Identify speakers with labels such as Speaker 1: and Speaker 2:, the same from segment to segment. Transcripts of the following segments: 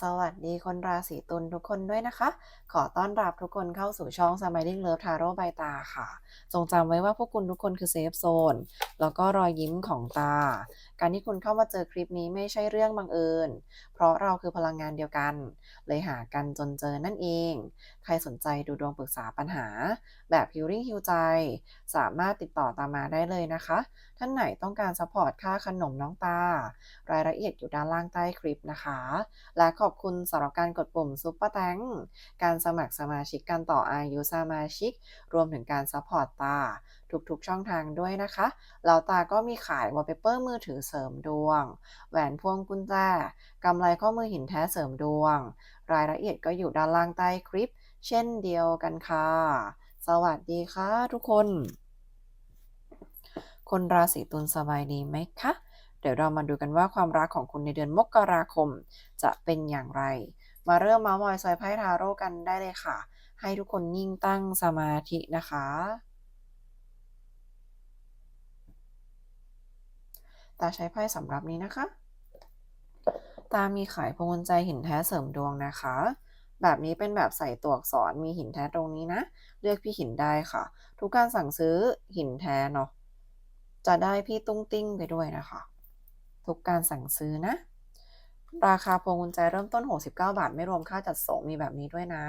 Speaker 1: สวัสดีคนราศีตุลทุกคนด้วยนะคะ ขอต้อนรับทุกคนเข้าสู่ช่อง Smiling Love Tarot ใบตาค่ะจงจำไว้ว่าพวกคุณทุกคนคือเซฟโซน แล้วก็รอยยิ้มของตา การที่คุณเข้ามาเจอคลิปนี้ไม่ใช่เรื่องบังเอิญ เพราะเราคือพลังงานเดียวกัน เลยหากันจนเจอนั่นเอง ใครสนใจดูดวงปรึกษาปัญหา แบบฮิ l ลิ่งฮิวใจ สามารถติดต่อตามมาได้เลยนะคะ ท่านไหนต้องการซัพพอร์ตค่าขนมน้องตา รายละเอียดอยู่ด้านล่างใต้คลิปนะคะ และขอบคุณสำหรับการกดปุ่มซุปเปอร์แตงการสมัครสมาชิกการต่ออายุสมาชิก รวมถึงการซัพพอร์ตตา ทุกๆช่องทางด้วยนะคะแล้วตาก็มีขายวอลเปเปอร์มือถือเสริมดวง แหวนพวงกุญแจกำไรข้อมือหินแท้เสริมดวง รายละเอียดก็อยู่ด้านล่างใต้คลิป เช่นเดียวกันค่ะ สวัสดีค่ะทุกคน คนราศีตุลสบายดีไหมคะเดี๋ยวเรามาดูกันว่าความรักของคุณในเดือนมกราคม จะเป็นอย่างไร มาเริ่มมามอยซอยไพ่ทาโร่กันได้เลยค่ะ ให้ทุกคนนิ่งตั้งสมาธินะคะ ตาใช้ไพ่สำรับนี้นะคะ ตามีขายพวงกุญแจหินแท้เสริมดวงนะคะ แบบนี้เป็นแบบใส่ตัวอักษรมีหินแท้ตรงนี้นะ เลือกพี่หินได้ค่ะ ทุกการสั่งซื้อหินแท้เนาะจะได้พี่ตุ้งติ้งไปด้วยนะคะ ทุกการสั่งซื้อนะ ราคาพวงกุญแจเริ่มต้น 69 บาท ไม่รวมค่าจัดส่งมีแบบนี้ด้วยนะ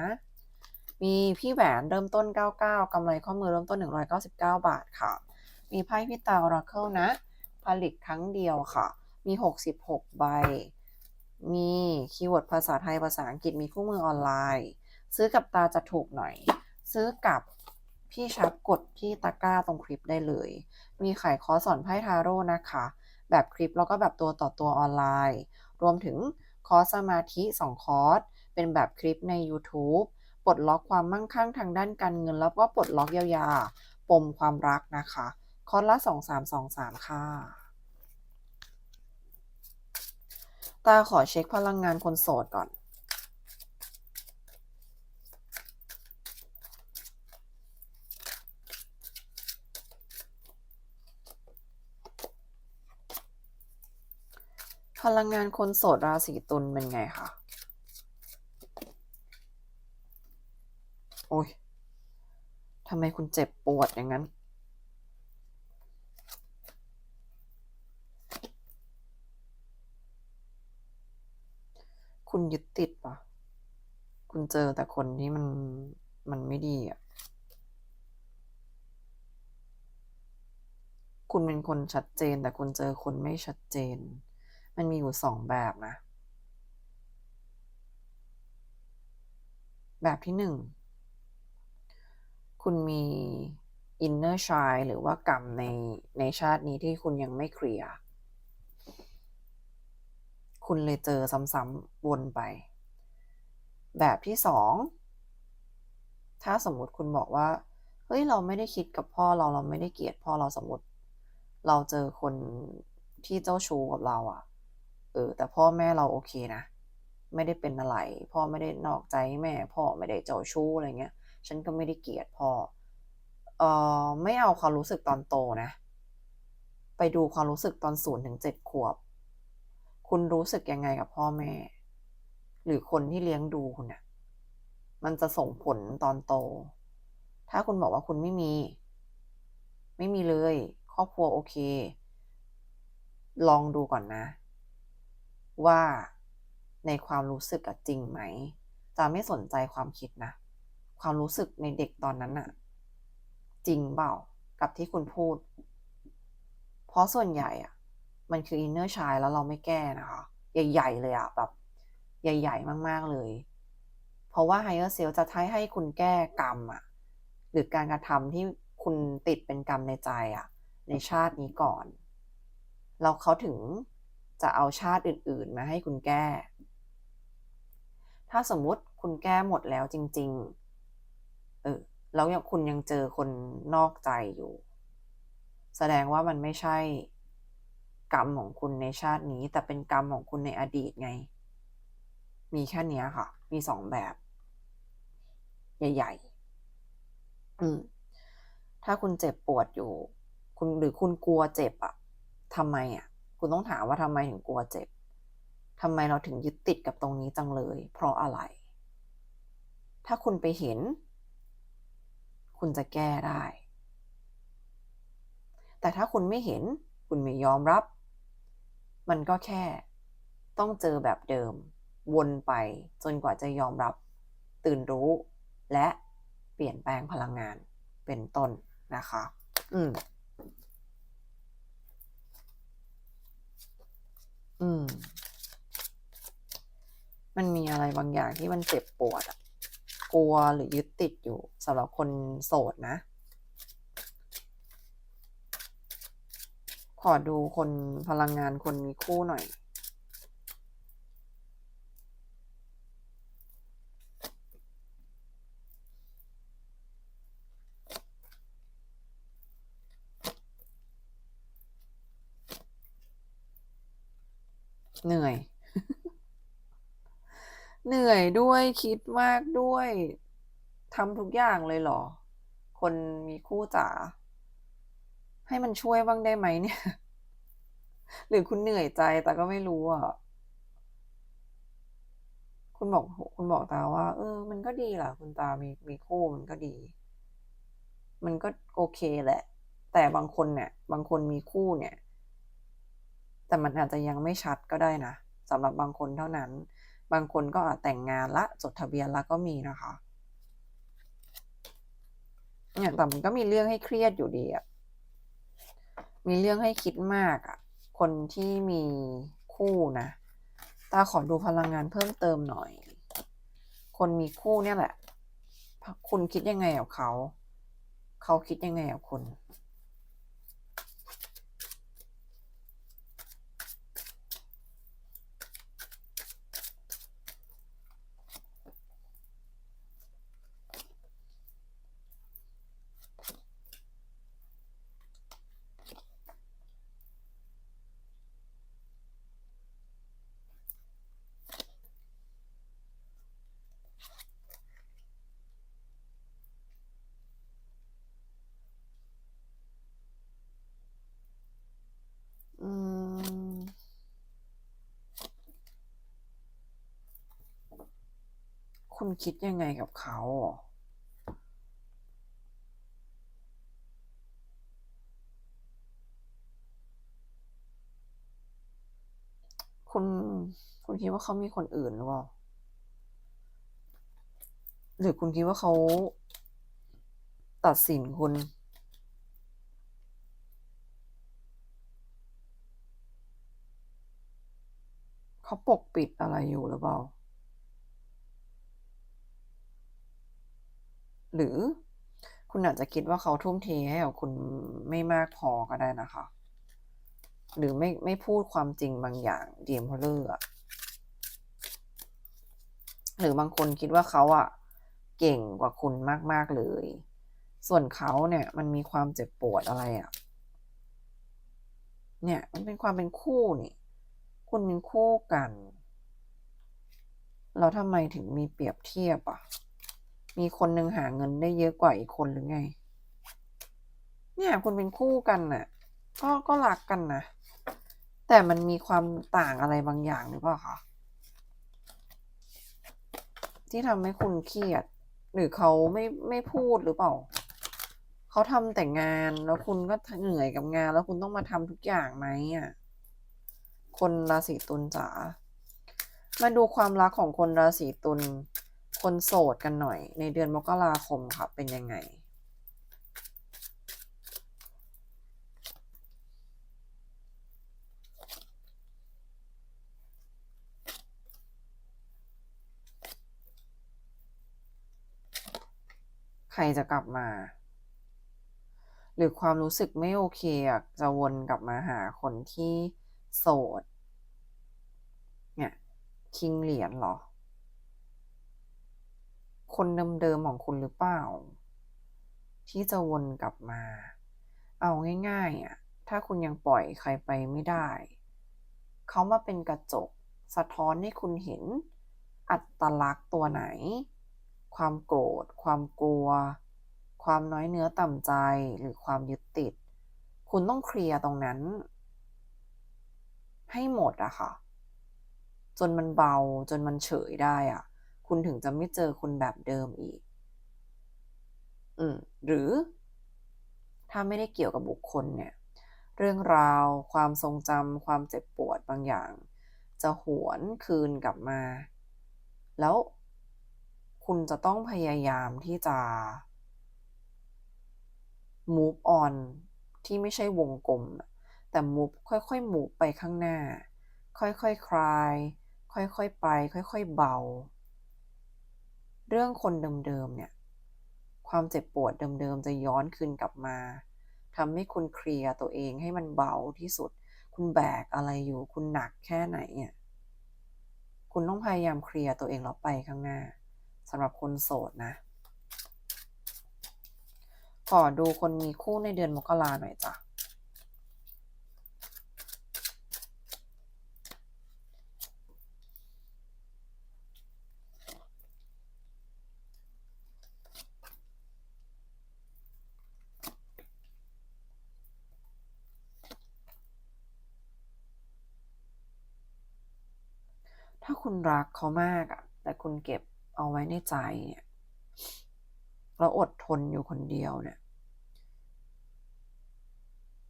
Speaker 1: มีพี่แหวนเริ่มต้น 99กำไรข้อมือเริ่มต้น 199 บาทค่ะ มีไพ่พี่ตาอราเคิลนะ ผลิตครั้งเดียวค่ะ มี 66 ใบ มีคีย์เวิร์ดภาษาไทยภาษาอังกฤษมีคู่มือออนไลน์ ซื้อกับตาจะถูกหน่อย ซื้อกับพี่ชับกดที่ตะกร้าตรงคลิปได้เลย มีขายคอร์สสอนไพ่ทาโร่นะคะ แบบคลิปแล้วก็แบบตัวต่อตัวออนไลน์ รวมถึงคอร์สสมาธิ 2 คอร์ส เป็นแบบคลิปใน YouTube ปลดล็อกความมั่งคั่งทางด้านการเงินแล้วก็ปลดล็อกยียวยาปมความรักนะคะ คอร์สละ2323ค่ะตาขอเช็คพลังงานคนโสดก่อน พลังงานคนโสดราศีตุลเป็นไงคะ โอ้ยทำไมคุณเจ็บปวดอย่างนั้น ยึดติดปะคุณเจอแต่คนที่มันมันไม่ดีอะ คุณเป็นคนชัดเจน แต่คุณเจอคนไม่ชัดเจน มันมีอยู่สองแบบนะ แบบที่หนึ่ง คุณมี inner child หรือว่ากรรมในในชาตินี้ที่คุณยังไม่เคลียร์ คุณเลยเจอซ้ำๆวนไป แบบที่สองถ้าสมมติคุณบอกว่า เฮ้ยเราไม่ได้คิดกับพ่อเราเราไม่ได้เกลียดพ่อเราสมมติ เราเจอคนที่เจ้าชู้กับเราอะ่ะ เออ แต่พ่อแม่เราโอเคนะ ไม่ได้เป็นอะไร พ่อไม่ได้นอกใจแม่ พ่อไม่ได้เจ้าชู้อะไรเงี้ย ฉันก็ไม่ได้เกลียดพ่อ เออไม่เอาความรู้สึกตอนโตนะ ไปดูความรู้สึกตอนศูนย์ถึงเจ็ดขวบ คุณรู้สึกยังไงกับพ่อแม่ หรือคนที่เลี้ยงดูคุณอะมันจะส่งผลตอนโต ถ้าคุณบอกว่าคุณไม่มี ไม่มีเลย ครอบครัวโอเค ลองดูก่อนนะ ว่าในความรู้สึกอะจริงไหม จะไม่สนใจความคิดนะ ความรู้สึกในเด็กตอนนั้นอะจริงเปล่ากับที่คุณพูด เพราะส่วนใหญ่อะ มันคืออินเนอร์ชายแล้วเราไม่แก้นะคะ ใหญ่ ๆ เลยอะแบบ ใหญ่ ๆ มาก ๆ เลย เพราะว่า higher self จะให้ให้คุณแก้กรรมอะหรือการกระทำที่คุณติดเป็นกรรมในใจอะในชาตินี้ก่อนแล้วเขาถึงจะเอาชาติอื่น ๆ มาให้คุณแก้ ถ้าสมมุติคุณแก้หมดแล้วจริง ๆ เออแล้วยังคุณยังเจอคนนอกใจอยู่ แสดงว่ามันไม่ใช่ กรรมของคุณในชาตินี้ แต่เป็นกรรมของคุณในอดีตไง มีแค่นี้ค่ะ มีสองแบบ ใหญ่ๆอืมถ้าคุณเจ็บปวดอยู่ คุณหรือคุณกลัวเจ็บอะทำไมอะคุณต้องถามว่าทำไมถึงกลัวเจ็บทำไมเราถึงยึดติดกับตรงนี้จังเลย เพราะอะไร ถ้าคุณไปเห็น คุณจะแก้ได้ แต่ถ้าคุณไม่เห็น คุณไม่ยอมรับ มันก็แค่ต้องเจอแบบเดิม วนไปจนกว่าจะยอมรับ ตื่นรู้ และเปลี่ยนแปลงพลังงานเป็นต้นนะคะ อืม อืม มันมีอะไรบางอย่างที่มันเจ็บปวดอะกลัวหรือยึดติดอยู่สำหรับคนโสดนะ ขอดูคนพลังงานคนมีคู่หน่อย เหนื่อย เหนื่อยด้วยคิดมากด้วยทำทุกอย่างเลยเหรอ คนมีคู่จ๋า ให้มันช่วยบ้างได้ไหมเนี่ย หรือคุณเหนื่อยใจแต่ก็ไม่รู้อะคุณบอกคุณบอกตาว่า เออ มันก็ดีแหละคุณตามีมีคู่มันก็ดี มันก็โอเคแหละ แต่บางคนเนี่ย บางคนมีคู่เนี่ย แต่มันอาจจะยังไม่ชัดก็ได้นะสำหรับบางคนเท่านั้น บางคนก็อาจแต่งงานละจดทะเบียนละก็มีนะคะเนี่ยแต่มันก็มีเรื่องให้เครียดอยู่ดีอะ มีเรื่องให้คิดมากอะคนที่มีคู่นะ ตาขอดูพลังงานเพิ่มเติมหน่อย คนมีคู่เนี่ยแหละ คุณคิดยังไงกับเขา เขาคิดยังไงกับคุณ อืม คุณคิดยังไงกับเขาคุณ คุณคิดว่าเขามีคนอื่นหรือเปล่า หรือคุณคิดว่าเขาตัดสินคุณ เขาปกปิดอะไรอยู่หรือเปล่า หรือคุณอาจจะคิดว่าเขาทุ่มเทให้กับคุณไม่มากพอก็ได้นะคะ หรือไม่ไม่พูดความจริงบางอย่างเดียมเพลอร์อะหรือบางคนคิดว่าเขาอะเก่งกว่าคุณมาก ๆ เลย ส่วนเขาเนี่ยมันมีความเจ็บปวดอะไรอะเนี่ยมันเป็นความเป็นคู่นี่คุณเป็นคู่กันแล้วทำไมถึงมีเปรียบเทียบอะ มีคนหนึ่งหาเงินได้เยอะกว่าอีกคนหรือไง เนี่ยคุณเป็นคู่กันน่ะ ก็ก็รักกันนะ แต่มันมีความต่างอะไรบางอย่างหรือเปล่าคะที่ทำให้คุณเครียด หรือเขาไม่ไม่พูดหรือเปล่า เขาทำแต่งานแล้วคุณก็เหนื่อยกับงาน แล้วคุณต้องมาทำทุกอย่างไหมอะคนราศีตุลจ๋ามาดูความรักของคนราศีตุล คนโสดกันหน่อย ในเดือนมกราคมค่ะเป็นยังไง ใครจะกลับมา หรือความรู้สึกไม่โอเคอะจะวนกลับมาหาคนที่โสด เนี่ย คิงเหรียญเหรอ คนเดิมๆของคุณหรือเปล่า ที่จะวนกลับมา เอาง่ายๆอะถ้าคุณยังปล่อยใครไปไม่ได้ เขามาเป็นกระจก สะท้อนให้คุณเห็น อัตลักษณ์ตัวไหน ความโกรธ ความกลัว ความน้อยเนื้อต่ำใจหรือความยึดติด คุณต้องเคลียร์ตรงนั้น ให้หมดอะค่ะ จนมันเบาจนมันเฉยได้อะ คุณถึงจะไม่เจอคุณแบบเดิมอีก อืม หรือ ถ้าไม่ได้เกี่ยวกับบุคคลเนี่ย เรื่องราว ความทรงจำความเจ็บปวดบางอย่าง จะหวนคืนกลับมา แล้วคุณจะต้องพยายามที่จะ move on ที่ไม่ใช่วงกลม แต่ move ค่อยๆ move ไปข้างหน้า ค่อยๆคคลาย ค่อยๆ ไป ค่อยๆ เบา เรื่องคนเดิมๆเนี่ย ความเจ็บปวดเดิมๆจะย้อนคืนกลับมาทำให้คุณเคลียร์ตัวเองให้มันเบาที่สุด คุณแบกอะไรอยู่ คุณหนักแค่ไหนเนี่ยคุณต้องพยายามเคลียร์ตัวเองแล้วไปข้างหน้าสำหรับคนโสดนะ ขอดูคนมีคู่ในเดือนมกราหน่อยจ้ะ รักเขามากอะแต่คุณเก็บเอาไว้ในใจเนี่ยแล้วอดทนอยู่คนเดียวเนี่ย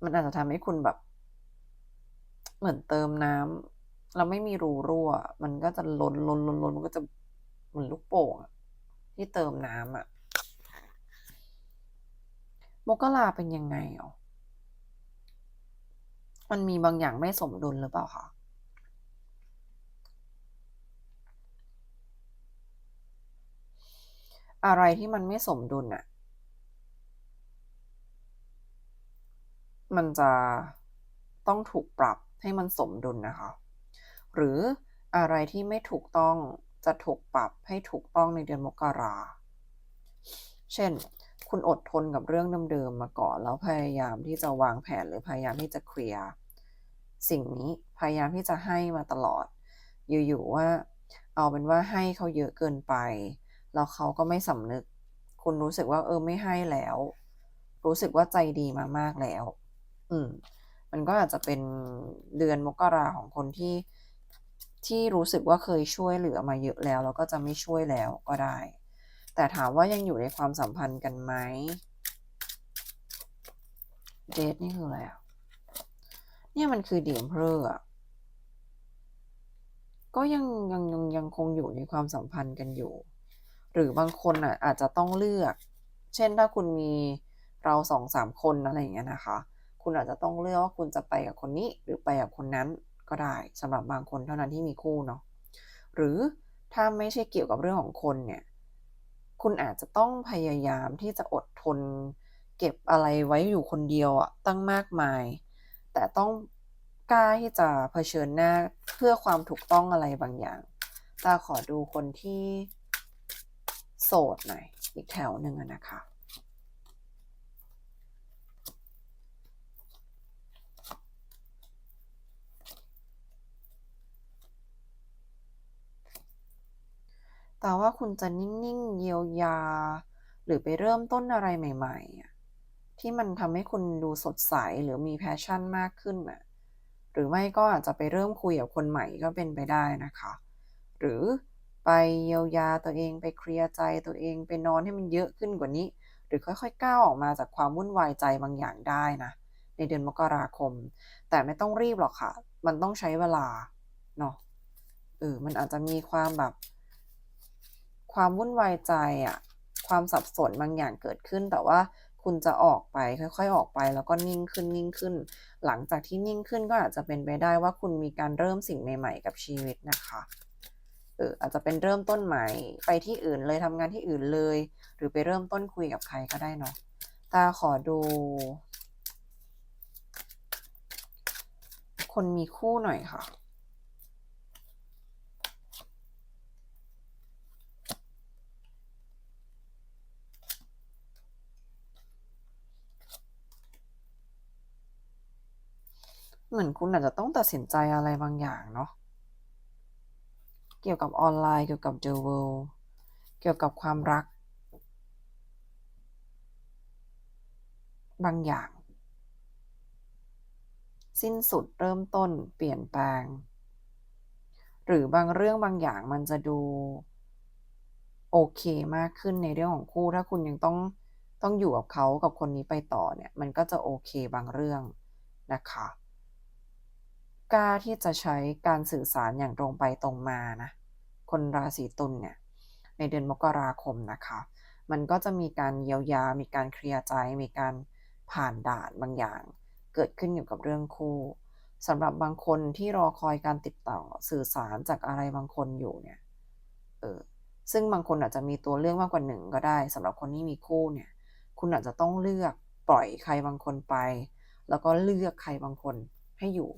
Speaker 1: มันอาจจะทำให้คุณแบบ เหมือนเติมน้ำเราไม่มีรูรั่ว มันก็จะล้นล้นล้นล้นมันก็จะเหมือนลูกโป่งที่เติมน้ำอะมกราเป็นยังไงอะมันมีบางอย่างไม่สมดุลหรือเปล่าคะ อะไรที่มันไม่สมดุลอะมันจะต้องถูกปรับให้มันสมดุลนะคะ หรืออะไรที่ไม่ถูกต้องจะถูกปรับให้ถูกต้องในเดือนมกรา เช่น คุณอดทนกับเรื่องเดิมๆมาก่อน แล้วพยายามที่จะวางแผนหรือพยายามที่จะเคลียร์สิ่งนี้พยายามที่จะให้มาตลอด อยู่ๆว่า เอาเป็นว่าให้เขาเยอะเกินไป แล้วเขาก็ไม่สำนึก คุณรู้สึกว่าเออไม่ให้แล้ว รู้สึกว่าใจดีมามากแล้ว อืม มันก็อาจจะเป็นเดือนมกราของคนที่ที่รู้สึกว่าเคยช่วยเหลือมาเยอะแล้ว แล้วก็จะไม่ช่วยแล้วก็ได้ แต่ถามว่ายังอยู่ในความสัมพันธ์กันไหมเดทนี่คืออะไรอะเนี่ยมันคือเดียมเพลอะก็ยังยังยังยังคงอยู่ในความสัมพันธ์กันอยู่ หรือบางคนอะอาจจะต้องเลือก เช่นถ้าคุณมีเราสองสามคนอะไรอย่างเงี้ยนะคะ คุณอาจจะต้องเลือกว่าคุณจะไปกับคนนี้หรือไปกับคนนั้นก็ได้สำหรับบางคนเท่านั้นที่มีคู่เนาะหรือถ้าไม่ใช่เกี่ยวกับเรื่องของคนเนี่ย คุณอาจจะต้องพยายามที่จะอดทน เก็บอะไรไว้อยู่คนเดียวอะตั้งมากมาย แต่ต้องกล้าที่จะเผชิญหน้าเพื่อความถูกต้องอะไรบางอย่างตาขอดูคนที่ โสดหน่อย อีกแถวหนึ่งนะคะแต่ว่าคุณจะนิ่ง ๆ เยียวยา หรือไปเริ่มต้นอะไรใหม่ ๆ ที่มันทำให้คุณดูสดใสหรือมีแพชชั่นมากขึ้นน่ะหรือไม่ก็อาจจะไปเริ่มคุยกับคนใหม่ก็เป็นไปได้นะคะ หรือ ไปเยียวยาตัวเองไปเคลียร์ใจตัวเองไปนอนให้มันเยอะขึ้นกว่านี้ หรือค่อยๆก้าวออกมาจากความวุ่นวายใจบางอย่างได้นะในเดือนมกราคม แต่ไม่ต้องรีบหรอกค่ะ มันต้องใช้เวลาเนาะเออมันอาจจะมีความแบบ ความวุ่นวายใจอะความสับสนบางอย่างเกิดขึ้น แต่ว่าคุณจะออกไปค่อย ๆ ออกไปแล้วก็นิ่งขึ้นนิ่งขึ้น หลังจากที่นิ่งขึ้นก็อาจจะเป็นไปได้ว่าคุณมีการเริ่มสิ่งใหม่ ๆ กับชีวิตนะคะ อออาจจะเป็นเริ่มต้นใหม่ไปที่อื่นเลยทำงานที่อื่นเลย หรือไปเริ่มต้นคุยกับใครก็ได้เนาะตาขอดู คนมีคู่หน่อยค่ะเหมือนคุณอาจจะต้องตัดสินใจอะไรบางอย่างเนาะ เกี่ยวกับออนไลน์ เกี่ยวกับ The World เกี่ยวกับความรัก บางอย่าง สิ้นสุดเริ่มต้นเปลี่ยนแปลงหหรือบางเรื่องบางอย่างมันจะดูโอเคมากขึ้นในเรื่องของคู่ ถ้าคุณยังต้องต้องอยู่กับเขากับคนนี้ไปต่อเนี่ย มันก็จะโอเคบางเรื่องนะคะ กล้าที่จะใช้การสื่อสารอย่างตรงไปตรงมานะ คนราศีตุลเนี่ย ในเดือนมกราคมนะคะ มันก็จะมีการเยียวยา มีการเคลียร์ใจ มีการผ่านด่านบางอย่าง เกิดขึ้นเกี่กับเรื่องคู่สำหรับบางคนที่รอคอยการติดต่อสื่อสารจากอะไรบางคนอยู่เนี่ย เออ ซึ่งบางคนอาจจะมีตัวเลือกมากกว่าหนึ่งก็ได้สำหรับคนที่มีคู่เนี่ย คุณอาจจะต้องเลือกปล่อยใครบางคนไป แล้วก็เลือกใครบางคนให้อยู่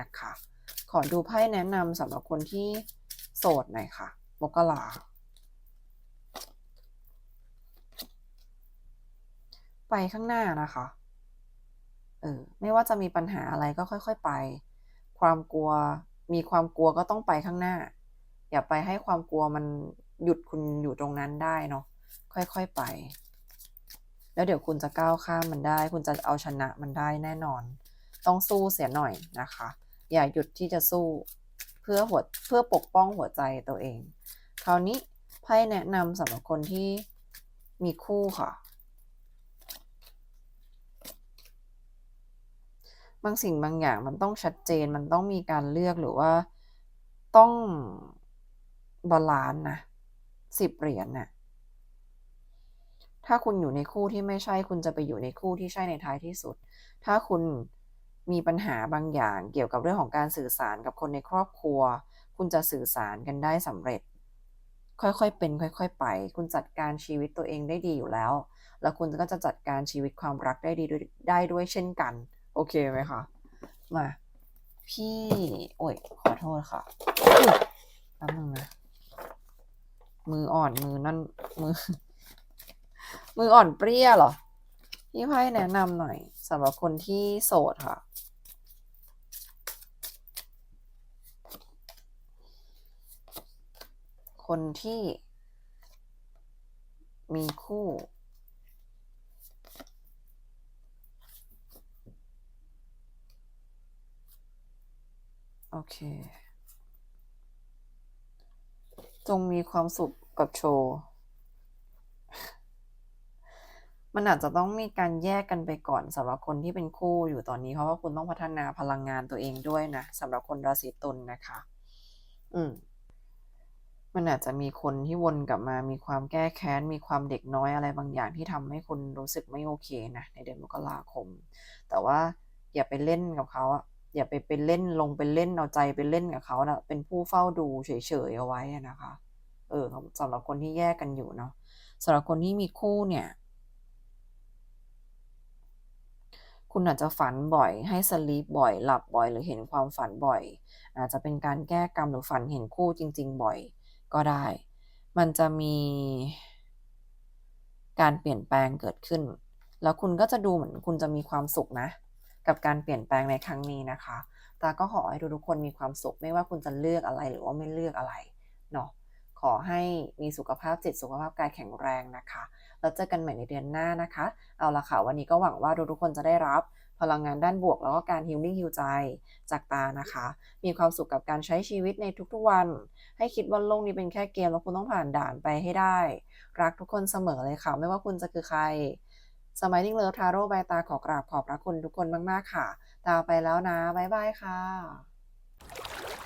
Speaker 1: นะคะ ขอดูไพ่แนะนำสำหรับคนที่โสดหน่อยค่ะมกราไปข้างหน้านะคะ เออ ไม่ว่าจะมีปัญหาอะไรก็ค่อย ๆ ไป ความกลัว มีความกลัวก็ต้องไปข้างหน้า อย่าไปให้ความกลัวมันหยุดคุณอยู่ตรงนั้นได้เนาะ ค่อยๆไป แล้วเดี๋ยวคุณจะก้าวข้ามมันได้ คุณจะเอาชนะมันได้แน่นอน ต้องสู้เสียหน่อยนะคะ อย่าหยุดที่จะสู้ เพื่อหัวเพื่อปกป้องหัวใจตัวเอง คราวนี้ไพ่แนะนำสำหรับคนที่มีคู่ค่ะ บางสิ่งบางอย่างมันต้องชัดเจนมันต้องมีการเลือกหรือว่าต้องบาลานซ์นะสิบเหรียญน่ะถ้าคุณอยู่ในคู่ที่ไม่ใช่คุณจะไปอยู่ในคู่ที่ใช่ในท้ายที่สุด ถ้าคุณ มีปัญหาบางอย่างเกี่ยวกับเรื่องของการสื่อสารกับคนในครอบครัว คุณจะสื่อสารกันได้สำเร็จ ค่อยๆเป็น ค่อย ๆ ไป คุณจัดการชีวิตตัวเองได้ดีอยู่แล้ว แล้วคุณก็จะจัดการชีวิตความรักได้ดีด้วยได้ด้วยเช่นกัน โอเคไหมคะ มา พี่ โอ้ย ขอโทษค่ะแป๊บนึงนะมืออ่อนมือนั่นมือ มืออ่อนเปรี้ยเหรอ พี่ไพ่แนะนำหน่อยสำหรับคนที่โสดค่ะ คนที่มีคู่ โอเค จงมีความสุขกับโชว์ มันอาจจะต้องมีการแยกกันไปก่อนสำหรับคนที่เป็นคู่อยู่ตอนนี้ เพราะว่าคุณต้องพัฒนาพลังงานตัวเองด้วยนะสำหรับคนราศีตุลนนะคะ อืม มันอาจจะมีคนที่วนกลับมา มีความแก้แค้น มีความเด็กน้อยอะไรบางอย่างที่ทำให้คุณรู้สึกไม่โอเคนะในเดือนมกราคม แต่ว่าอย่าไปเล่นกับเขาอะอย่าไปไปเล่นลงไปเล่นเอาใจไปเล่นกับเขานะเป็นผู้เฝ้าดูเฉยๆเอาไว้นะคะ เออสำหรับคนที่แยกกันอยู่เนาะสำหรับคนที่มีคู่เนี่ยคุณอาจจะฝันบ่อย ให้สลีปบ่อย หลับบ่อย หรือเห็นความฝันบ่อย อาจจะเป็นการแก้กรรมหรือฝันเห็นคู่จริง ๆ บ่อย ก็ได้ มันจะมีการเปลี่ยนแปลงเกิดขึ้น แล้วคุณก็จะดูเหมือนคุณจะมีความสุขนะ กับการเปลี่ยนแปลงในครั้งนี้นะคะตาก็ขอให้ทุกๆคนมีความสุขไม่ว่าคุณจะเลือกอะไรหรือว่าไม่เลือกอะไรเนาะขอให้มีสุขภาพจิตสุขภาพกายแข็งแรงนะคะ แล้วเจอกันใหม่ในเดือนหน้านะคะ เอาละค่ะ วันนี้ก็หวังว่าทุกๆคนจะได้รับ พลังงานด้านบวก แล้วก็การฮิลลิ่งฮิลใจจากตานะคะ มีความสุขกับการใช้ชีวิตในทุกๆวัน ให้คิดว่าโลกนี้เป็นแค่เกมแล้วคุณต้องผ่านด่านไปให้ได้ รักทุกคนเสมอเลยค่ะ ไม่ว่าคุณจะคือใครสมัยนิ่งเลิฟทาโร่ใบตาขอกราบขอบพระคุณทุกคนมาก ๆ ค่ะ ตาไปแล้วนะ บ๊ายบายค่ะ